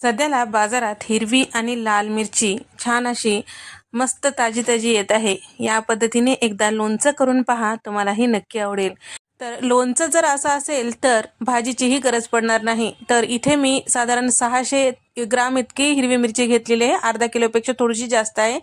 सध्याला बाजारात हिरवी आणि लाल मिरची छान अशी मस्त ताजी ताजी येत आहे. या पद्धतीने एकदा लोणचं करून पहा तुम्हालाही नक्की आवडेल. तर लोणचं जर असं असेल तर भाजीचीही गरज पडणार नाही. तर इथे मी साधारण सहाशे ग्राम इतकी हिरवी मिरची घेतलेली आहे. अर्धा किलोपेक्षा थोडीशी जास्त आहे.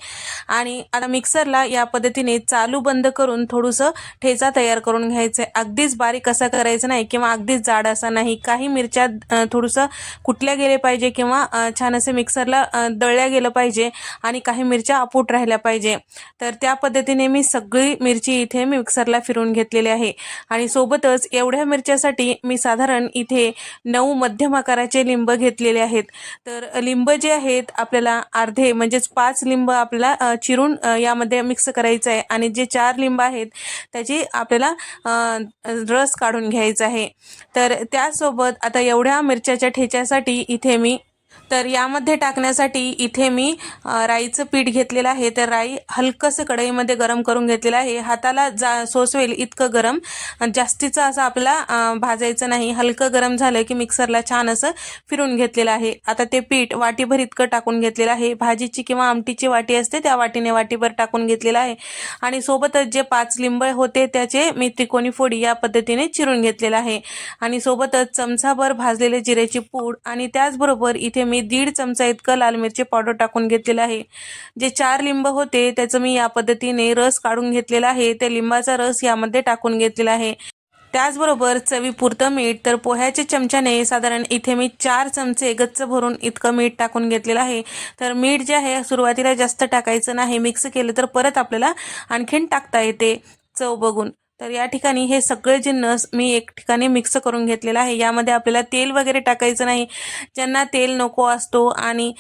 आणि आता मिक्सरला या पद्धतीने चालू बंद करून थोडंसं ठेचा तयार करून घ्यायचं आहे. अगदीच बारीक असा करायचं नाही किंवा अगदीच जाड असा नाही. काही मिरच्या थोडंसं कुटल्या गेले पाहिजे किंवा छान असे मिक्सरला दळल्या गेलं पाहिजे आणि काही मिरच्या अपूट राहिल्या पाहिजे. तर त्या पद्धतीने मी सगळी मिरची इथे मी मिक्सरला फिरून घेतलेली आहे. आणि सोबतच एवढ्या मिरच्यासाठी मी साधारण इथे नऊ मध्यम आकाराचे लिंब घेतलेले आहेत. तर लिंब जे आहेत आपल्याला अर्धे म्हणजेच पाच लिंब आपल्याला चिरून यामध्ये मिक्स करायचं आहे. आणि जे चार लिंब आहेत त्याची आपल्याला रस काढून घ्यायचा आहे. तर त्यासोबत आता एवढ्या मिरच्याच्या ठेच्यासाठी इथे मी तर यामध्ये टाकण्यासाठी इथे मी राईचं पीठ घेतलेलं आहे. तर राई हलकंसं कढईमध्ये गरम करून घेतलेलं आहे. हाताला जा सोसवेल इतकं गरम. जास्तीचं असं आपला भाजायचं नाही. हलकं गरम झालं की मिक्सरला छान असं फिरून घेतलेलं आहे. आता ते पीठ वाटीभर इतकं टाकून घेतलेलं आहे. भाजीची किंवा आमटीची वाटी असते त्या वाटीने वाटीभर टाकून घेतलेलं आहे. आणि सोबतच जे पाच लिंब होते त्याचे मी त्रिकोणी फोडी या पद्धतीने चिरून घेतलेलं आहे. आणि सोबतच चमचाभर भाजलेले जिऱ्याची पूड आणि त्याचबरोबर इथे मी दीड चमचा इतकं लाल मिरची पावडर टाकून घेतलेलं आहे. जे चार लिंब होते त्याचं मी या पद्धतीने रस काढून घेतलेला आहे. त्या लिंबाचा रस यामध्ये टाकून घेतलेला आहे. त्याचबरोबर चवीपुरतं मीठ तर पोह्याच्या चमच्याने साधारण इथे मी चार चमचे गच्च भरून इतकं मीठ टाकून घेतलेलं आहे. तर मीठ जे आहे सुरुवातीला जास्त टाकायचं नाही. मिक्स केलं तर परत आपल्याला आणखीन टाकता येते. चव बघून. तर या ठिकाणी हे सगळे जिन्नस मी एक ठिकाणी मिक्स करून घेतलेलं आहे. यामध्ये आपल्याला तेल वगैरे टाकायचं नाही. ज्यांना तेल नको असतो आणि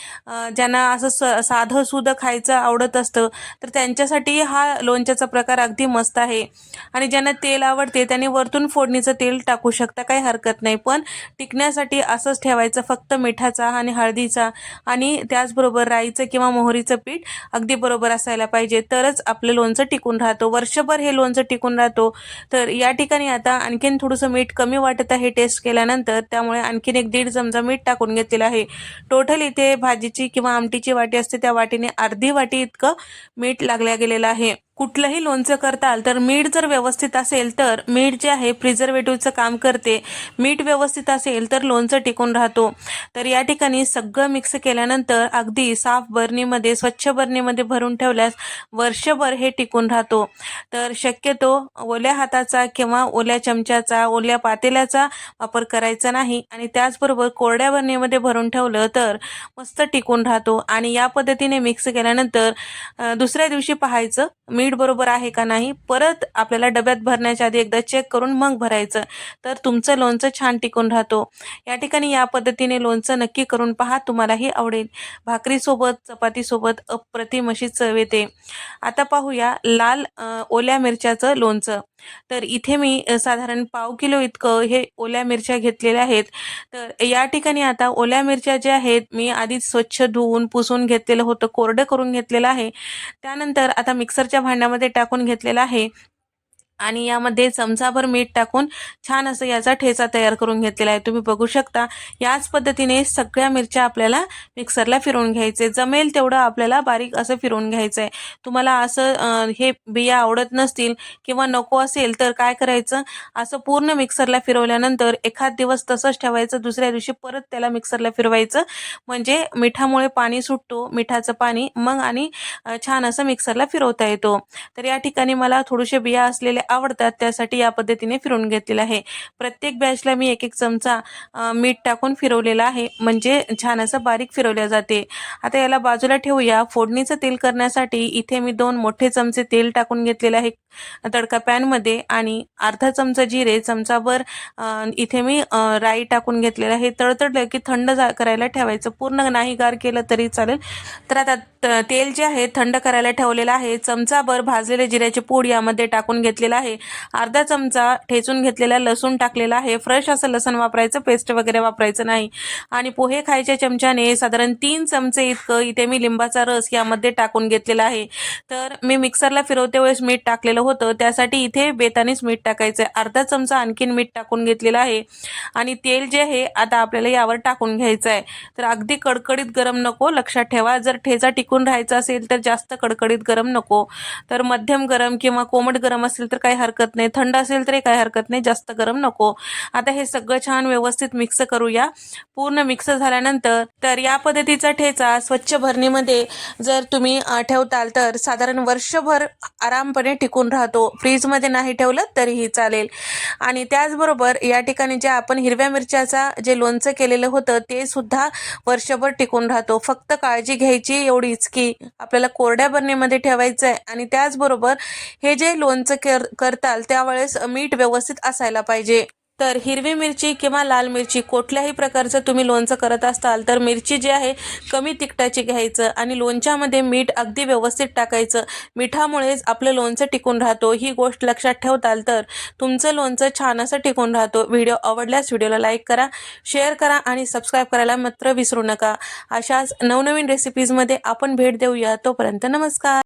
ज्यांना असं स साधं सुधं खायचं आवडत असतं तर त्यांच्यासाठी हा लोणच्याचा प्रकार अगदी मस्त आहे. आणि ज्यांना तेल आवडते त्यांनी वरतून फोडणीचं तेल टाकू शकता काही हरकत नाही. पण टिकण्यासाठी असंच ठेवायचं फक्त मिठाचा आणि हळदीचा आणि त्याचबरोबर राईचं किंवा मोहरीचं पीठ अगदी बरोबर असायला पाहिजे. तरच आपलं लोणचं टिकून राहतो. वर्षभर हे लोणचं टिकून राहतो. तर या ठिकाणी आता आणखीन थोडंसं मीठ कमी वाटत आहे टेस्ट केल्यानंतर त्यामुळे आणखीन एक दीड चमचा मीठ टाकून घेतलेला आहे. टोटल इथे भाजीची किंवा आमटीची वाटी असते त्या वाटीने अर्धी वाटी इतकं मीठ लागल्या गेलेलं आहे. कुठलंही लोणचं करताल तर मीठ जर व्यवस्थित असेल तर मीठ जे आहे प्रिझर्वेटिव्हचं काम करते. मीठ व्यवस्थित असेल तर लोणचं टिकून राहतो. तर या ठिकाणी सगळं मिक्स केल्यानंतर अगदी साफ बरणीमध्ये स्वच्छ बरणीमध्ये भरून ठेवल्यास वर्षभर हे टिकून राहतो. तर शक्यतो ओल्या हाताचा किंवा ओल्या चमच्याचा ओल्या पातेल्याचा वापर करायचा नाही आणि त्याचबरोबर कोरड्या बरणीमध्ये भरून ठेवलं तर मस्त टिकून राहतो. आणि या पद्धतीने मिक्स केल्यानंतर दुसऱ्या दिवशी पाहायचं मीठ बरोबर आहे का नाही परत आपल्याला डब्यात भरण्याच्या आधी एकदा चेक करून मग भरायचं. तर तुमचं लोणचं छान टिकून राहतो. या ठिकाणी या पद्धतीने लोणचं नक्की करून पहा तुम्हालाही आवडेल. भाकरीसोबत चपातीसोबत अप्रतिम अशी चव येते. आता पाहूया लाल ओल्या मिरच्याचं लोणचं. तर इथे मी साधारण पाव किलो इतकं हे ओल्या मिरच्या घेतलेल्या आहेत. तर या ठिकाणी आता ओल्या मिरच्या ज्या आहेत मी आधीच स्वच्छ धुवून पुसून घेतलेलं होतं कोरडं करून घेतलेलं आहे. त्यानंतर आता मिक्सरच्या भांड्यामध्ये टाकून घेतलेलं आहे. आणि यामध्ये चमचाभर मीठ टाकून छान असं याचा ठेचा तयार करून घेतलेला आहे. तुम्ही बघू शकता याच पद्धतीने सगळ्या मिरच्या आपल्याला मिक्सरला फिरवून घ्यायचे. जमेल तेवढं आपल्याला बारीक असं फिरवून घ्यायचं आहे तुम्हाला असं हे बिया आवडत नसतील किंवा नको असेल तर काय करायचं? असं पूर्ण मिक्सरला फिरवल्यानंतर एखाद दिवस तसंच ठेवायचं. दुसऱ्या दिवशी परत त्याला मिक्सरला फिरवायचं. म्हणजे मिठामुळे पाणी सुटतो मिठाचं पाणी मग आणि छान असं मिक्सरला फिरवता येतो. तर या ठिकाणी मला थोडेसे बिया असलेले आवडतात त्यासाठी या पद्धतीने फिरवून घेतलेलं आहे. प्रत्येक बॅचला मी एक एक चमचा मीठ टाकून फिरवलेला आहे. म्हणजे छान असं बारीक फिरवल्या जाते. आता याला बाजूला ठेवूया. फोडणीचं तेल करण्यासाठी इथे मी दोन मोठे चमचे तेल टाकून घेतलेले आहे तडका पॅनमध्ये आणि अर्धा चमचा जिरे चमचाभर इथे मी राई टाकून घेतलेलं आहे. तळतडलं की थंड जा करायला ठेवायचं. पूर्ण नाही गार केलं तरी चालेल. तर आता तेल जे आहे थंड करायला ठेवलेलं आहे. चमचाभर भाजलेले जिऱ्याचे पूड यामध्ये टाकून घेतलेलं घेतलेला आहे. अर्धा चमचा ठेचून घेतलेला लसूण टाकलेला आहे. फ्रेश असं लसूण वापरायचं पेस्ट वगैरे वापरायचं नाही. आणि पोहे खायच्या चमच्याने साधारण तीन चमचे इतकं इथे मी लिंबाचा रस यामध्ये टाकून घेतलेला आहे. तर मी मिक्सरला फिरवते वेळेस मीठ टाकलेलं होतं. त्यासाठी इथे बेतानेच मीठ टाकायचं आहे अर्धा चमचा आणखीन मीठ टाकून घेतलेलं आहे. आणि तेल जे आहे आता आपल्याला यावर टाकून घ्यायचं आहे तर अगदी कडकडीत गरम नको. लक्षात ठेवा जर ठेचा टिकून राहायचा असेल तर जास्त कडकडीत गरम नको. तर मध्यम गरम किंवा कोमट गरम असेल तर काही हरकत नाही. थंड असेल तरी काही हरकत नाही. जास्त गरम नको. आता हे सगळं छान व्यवस्थित मिक्स करूया. पूर्ण मिक्स झाल्यानंतर तर या पद्धतीचा ठेचा स्वच्छ भरणीमध्ये जर तुम्ही ठेवताल तर साधारण वर्षभर आरामपणे टिकून राहतो. फ्रीजमध्ये नाही ठेवलं तरीही चालेल. आणि त्याचबरोबर या ठिकाणी जे आपण हिरव्या मिरच्याचा जे लोणचं केलेलं होतं ते सुद्धा वर्षभर टिकून राहतो. फक्त काळजी घ्यायची एवढीच की आपल्याला कोरड्या बरणीमध्ये ठेवायचं आहे आणि त्याचबरोबर हे जे लोणचं करताल त्यावेळेस मीठ व्यवस्थित असायला पाहिजे. तर हिरवी मिरची किंवा लाल मिरची कुठल्याही प्रकारचं तुम्ही लोणचं करत असाल तर मिरची जी आहे कमी तिखटाची घ्यायचं आणि लोणच्यामध्ये मीठ अगदी व्यवस्थित टाकायचं. मिठामुळेच आपलं लोणचं टिकून राहतो ही गोष्ट लक्षात ठेवताल तर तुमचं लोणचं छान असं टिकून राहतो. व्हिडिओ आवडल्यास व्हिडिओला लाईक करा शेअर करा आणि सबस्क्राईब करायला मात्र विसरू नका. अशाच नवनवीन रेसिपीजमध्ये आपण भेट देऊया. तोपर्यंत नमस्कार.